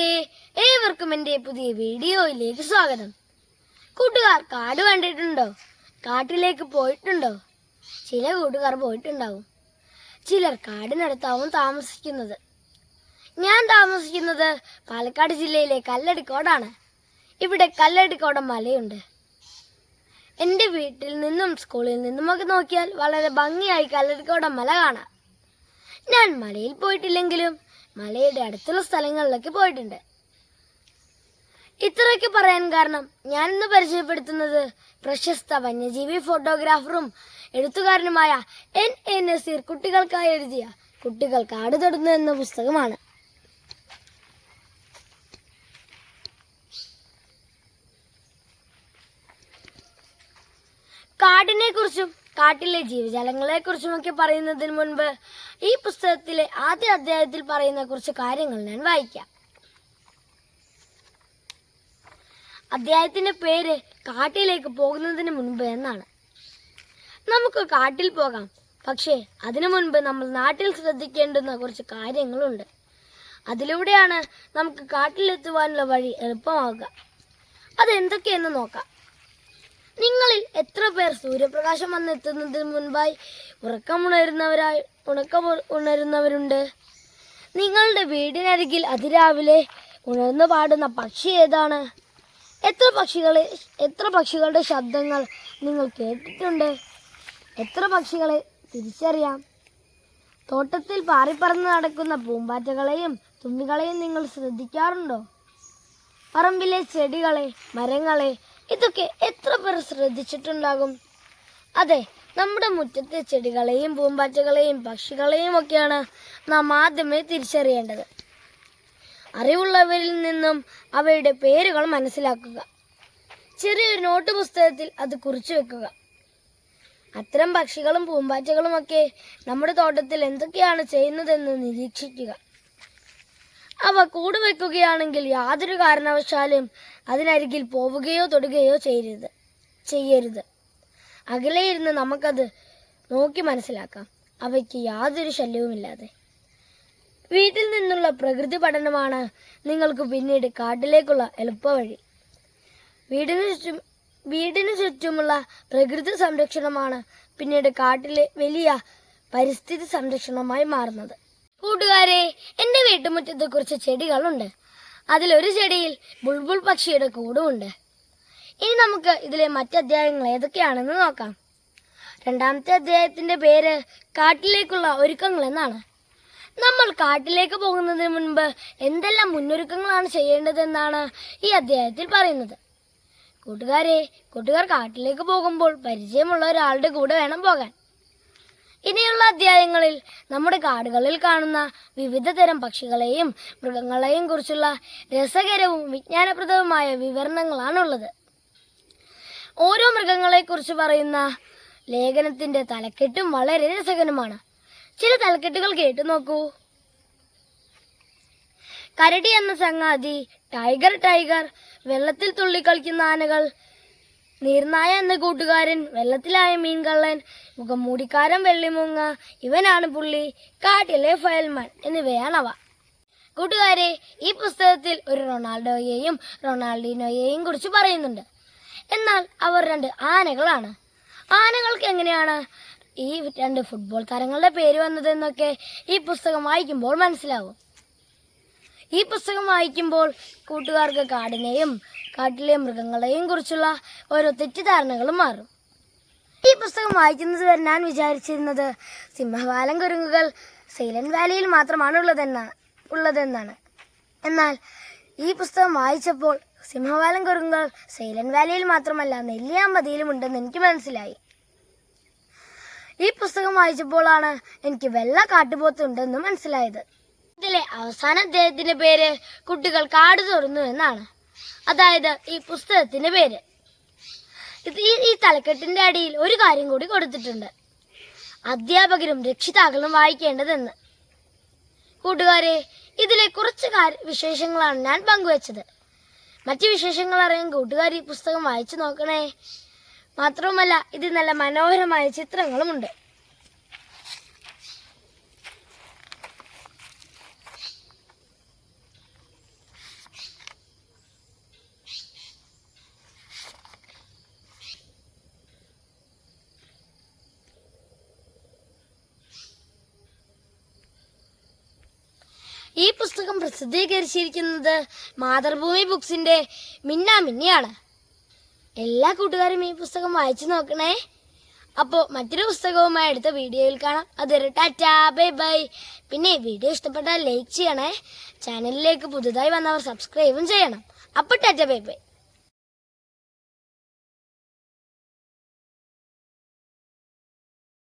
കഥയിലേക്ക് സ്വാഗതം. കൂട്ടുകാർ കാട് കണ്ടിട്ടുണ്ടോ? കാട്ടിലേക്ക് പോയിട്ടുണ്ടോ? ചില കൂട്ടുകാർ പോയിട്ടുണ്ടാവും. ചിലർ കാടിനടുത്താവും താമസിക്കുന്നത്. ഞാൻ താമസിക്കുന്നത് പാലക്കാട് ജില്ലയിലെ കല്ലടിക്കോടാണ്. ഇവിടെ കല്ലടിക്കോടം മലയുണ്ട്. എന്റെ വീട്ടിൽ നിന്നും സ്കൂളിൽ നിന്നുമൊക്കെ നോക്കിയാൽ വളരെ ഭംഗിയായി കല്ലടിക്കോടം മല കാണാം. ഞാൻ മലയിൽ പോയിട്ടില്ലെങ്കിലും മലയുടെ അടുത്തുള്ള സ്ഥലങ്ങളിലൊക്കെ പോയിട്ടുണ്ട്. ഇത്രയൊക്കെ പറയാൻ കാരണം ഞാൻ ഇന്ന് പരിചയപ്പെടുത്തുന്നത് പ്രശസ്ത വന്യജീവി ഫോട്ടോഗ്രാഫറും എഴുത്തുകാരനുമായ എൻ. എ. നസീർ കുട്ടികൾക്കായി എഴുതിയ കുട്ടികൾ കാട് തൊടുന്നു എന്ന പുസ്തകമാണ്. കാടിനെ കുറിച്ചും കാട്ടിലെ ജീവജാലങ്ങളെ കുറിച്ചുമൊക്കെ പറയുന്നതിന് മുൻപ് ഈ പുസ്തകത്തിലെ ആദ്യ അധ്യായത്തിൽ പറയുന്ന കുറച്ച് കാര്യങ്ങൾ ഞാൻ വായിക്കാം. അദ്ദേഹത്തിന്റെ പേര് കാട്ടിലേക്ക് പോകുന്നതിന് മുൻപ് എന്നാണ്. നമുക്ക് കാട്ടിൽ പോകാം. പക്ഷേ അതിനു മുൻപ് നമ്മൾ നാട്ടിൽ ശ്രദ്ധിക്കേണ്ടുന്ന കുറച്ച് കാര്യങ്ങളുണ്ട്. അതിലൂടെയാണ് നമുക്ക് കാട്ടിലെത്തുവാനുള്ള വഴി എളുപ്പമാകുക അതെന്തൊക്കെയെന്ന് നോക്കാം. നിങ്ങളിൽ എത്ര പേർ സൂര്യപ്രകാശം വന്നെത്തുന്നതിന് മുൻപായി ഉറക്കമുണരുന്നവരായി ഉണക്കം ഉണരുന്നവരുണ്ട് നിങ്ങളുടെ വീടിനരികിൽ അതിരാവിലെ ഉണർന്നു പാടുന്ന പക്ഷി ഏതാണ്? എത്ര പക്ഷികളെ എത്ര പക്ഷികളുടെ ശബ്ദങ്ങൾ നിങ്ങൾ കേട്ടിട്ടുണ്ട്? എത്ര പക്ഷികളെ തിരിച്ചറിയാം? തോട്ടത്തിൽ പാറിപ്പറന്ന് നടക്കുന്ന പൂമ്പാറ്റകളെയും തുമ്പികളെയും നിങ്ങൾ ശ്രദ്ധിക്കാറുണ്ടോ? പറമ്പിലെ ചെടികളെ മരങ്ങളെ ഇതൊക്കെ എത്ര പേർ ശ്രദ്ധിച്ചിട്ടുണ്ടാകും? അതെ നമ്മുടെ മുറ്റത്തെ ചെടികളെയും പൂമ്പാറ്റകളെയും പക്ഷികളെയും ഒക്കെയാണ് നാം ആദ്യമേ തിരിച്ചറിയേണ്ടത്. അറിവുള്ളവരിൽ നിന്നും അവയുടെ പേരുകൾ മനസ്സിലാക്കുക. ചെറിയൊരു നോട്ട് പുസ്തകത്തിൽ അത് കുറിച്ചു വെക്കുക. അത്തരം പക്ഷികളും പൂമ്പാറ്റകളും ഒക്കെ നമ്മുടെ തോട്ടത്തിൽ എന്തൊക്കെയാണ് ചെയ്യുന്നതെന്ന് നിരീക്ഷിക്കുക. അവ കൂട് വെക്കുകയാണെങ്കിൽ യാതൊരു കാരണവശാലും അതിനരികിൽ പോവുകയോ തൊടുകയോ ചെയ്യരുത് ചെയ്യരുത്. അകലെ ഇരുന്ന് നമുക്കത് നോക്കി മനസ്സിലാക്കാം. അവയ്ക്ക് യാതൊരു ശല്യവുമില്ലാതെ. വീട്ടിൽ നിന്നുള്ള പ്രകൃതി പഠനമാണ് നിങ്ങൾക്ക് പിന്നീട് കാട്ടിലേക്കുള്ള എളുപ്പവഴി. വീടിന് ചുറ്റും വീടിന് ചുറ്റുമുള്ള പ്രകൃതി സംരക്ഷണമാണ് പിന്നീട് കാട്ടിലെ വലിയ പരിസ്ഥിതി സംരക്ഷണമായി മാറുന്നത്. കൂട്ടുകാരെ എന്റെ വീട്ടുമുറ്റത്ത് കുറച്ച് ചെടികളുണ്ട്. അതിലൊരു ചെടിയിൽ ബുൾബുൾ പക്ഷിയുടെ കൂടുമുണ്ട്. ഇനി നമുക്ക് ഇതിലെ മറ്റ് അധ്യായങ്ങൾ ഏതൊക്കെയാണെന്ന് നോക്കാം. രണ്ടാമത്തെ അധ്യായത്തിന്റെ പേര് കാട്ടിലേക്കുള്ള ഒരുക്കങ്ങൾ എന്നാണ്. നമ്മൾ കാട്ടിലേക്ക് പോകുന്നതിന് മുൻപ് എന്തെല്ലാം മുന്നൊരുക്കങ്ങളാണ് ചെയ്യേണ്ടതെന്നാണ് ഈ അധ്യായത്തിൽ പറയുന്നത്. കൂട്ടുകാരെ കൂട്ടുകാർ കാട്ടിലേക്ക് പോകുമ്പോൾ പരിചയമുള്ള ഒരാളുടെ കൂടെ വേണം പോകാൻ. ഇനിയുള്ള അധ്യായങ്ങളിൽ നമ്മുടെ കാടുകളിൽ കാണുന്ന വിവിധ തരം പക്ഷികളെയും മൃഗങ്ങളെയും കുറിച്ചുള്ള രസകരവും വിജ്ഞാനപ്രദവുമായ വിവരണങ്ങളാണുള്ളത്. ഓരോ മൃഗങ്ങളെക്കുറിച്ച് പറയുന്ന ലേഖനത്തിന്റെ തലക്കെട്ടും വളരെ രസകരമാണ്. ചില തലക്കെട്ടുകൾ കേട്ടു നോക്കൂ. കരടി എന്ന സംഗാതി ടൈഗർ ടൈഗർ വെള്ളത്തിൽ തുള്ളി കളിക്കുന്ന ആനകൾ നീർനായ എന്ന കൂട്ടുകാരൻ വെള്ളത്തിലായ മീൻകള്ളൻ മുഖംമൂടിക്കാരൻ വെള്ളിമുങ്ങ ഇവനാണ് പുള്ളി കാട്ടിലെ ഫയൽമാൻ എന്നിവയാണവ കൂട്ടുകാരെ ഈ പുസ്തകത്തിൽ ഒരു റൊണാൾഡോയെയും റൊണാൾഡിനോയെയും കുറിച്ച് പറയുന്നുണ്ട്. എന്നാൽ അവർ രണ്ട് ആനകളാണ്. ആനകൾക്ക് എങ്ങനെയാണ് ഈ രണ്ട് ഫുട്ബോൾ താരങ്ങളുടെ പേര് വന്നതെന്നൊക്കെ ഈ പുസ്തകം വായിക്കുമ്പോൾ മനസ്സിലാവും. ഈ പുസ്തകം വായിക്കുമ്പോൾ കൂട്ടുകാർക്ക് കാടിനെയും കാട്ടിലെ മൃഗങ്ങളെയും കുറിച്ചുള്ള ഓരോ തെറ്റിദ്ധാരണകളും മാറും. ഈ പുസ്തകം വായിക്കുന്നത് വരെ ഞാൻ വിചാരിച്ചിരുന്നത് സിംഹവാലം കുരുങ്ങുകൾ സൈലന്റ് വാലിയിൽ മാത്രമാണ് ഉള്ളതെന്ന ഉള്ളതെന്നാണ്. എന്നാൽ ഈ പുസ്തകം വായിച്ചപ്പോൾ സിംഹവാലം കുരങ്ങുകൾ സൈലന്റ് വാലിയിൽ മാത്രമല്ല നെല്ലിയാമ്പതിയിലും ഉണ്ടെന്ന് എനിക്ക് മനസ്സിലായി. ഈ പുസ്തകം വായിച്ചപ്പോഴാണ് എനിക്ക് വെള്ള കാട്ടുപോത്തുണ്ടെന്ന് മനസ്സിലായത്. ഇതിലെ അവസാന അദ്ദേഹത്തിന്റെ പേര് കുട്ടികൾ കാട് തുറന്നു എന്നാണ്. അതായത് ഈ പുസ്തകത്തിന്റെ പേര്. ഇത് ഈ തലക്കെട്ടിന്റെ അടിയിൽ ഒരു കാര്യം കൂടി കൊടുത്തിട്ടുണ്ട്. അധ്യാപകരും രക്ഷിതാക്കളും വായിക്കേണ്ടതെന്ന്. കൂട്ടുകാരെ ഇതിലെ കുറച്ച് വിശേഷങ്ങളാണ് ഞാൻ പങ്കുവച്ചത്. മറ്റു വിശേഷങ്ങൾ അറിയാൻ കൂട്ടുകാർ ഈ പുസ്തകം വായിച്ചു നോക്കണേ. മാത്രവുമല്ല ഇതിൽ നല്ല മനോഹരമായ ചിത്രങ്ങളുമുണ്ട് ഈ പുസ്തകം പ്രസിദ്ധീകരിച്ചിരിക്കുന്നത് മാതൃഭൂമി ബുക്സിന്റെ മിന്നാ മിന്നിയാണ്. എല്ലാ കൂട്ടുകാരും ഈ പുസ്തകം വായിച്ചു നോക്കണേ. അപ്പോൾ മറ്റൊരു പുസ്തകവുമായി അടുത്ത വീഡിയോയിൽ കാണാം. അതൊരു ടാറ്റാ ബൈ ബൈ. പിന്നെ വീഡിയോ ഇഷ്ടപ്പെട്ടാൽ ലൈക്ക് ചെയ്യണേ. ചാനലിലേക്ക് പുതുതായി വന്നവർ സബ്സ്ക്രൈബും ചെയ്യണം. അപ്പോൾ ടാറ്റാ ബൈ ബൈ.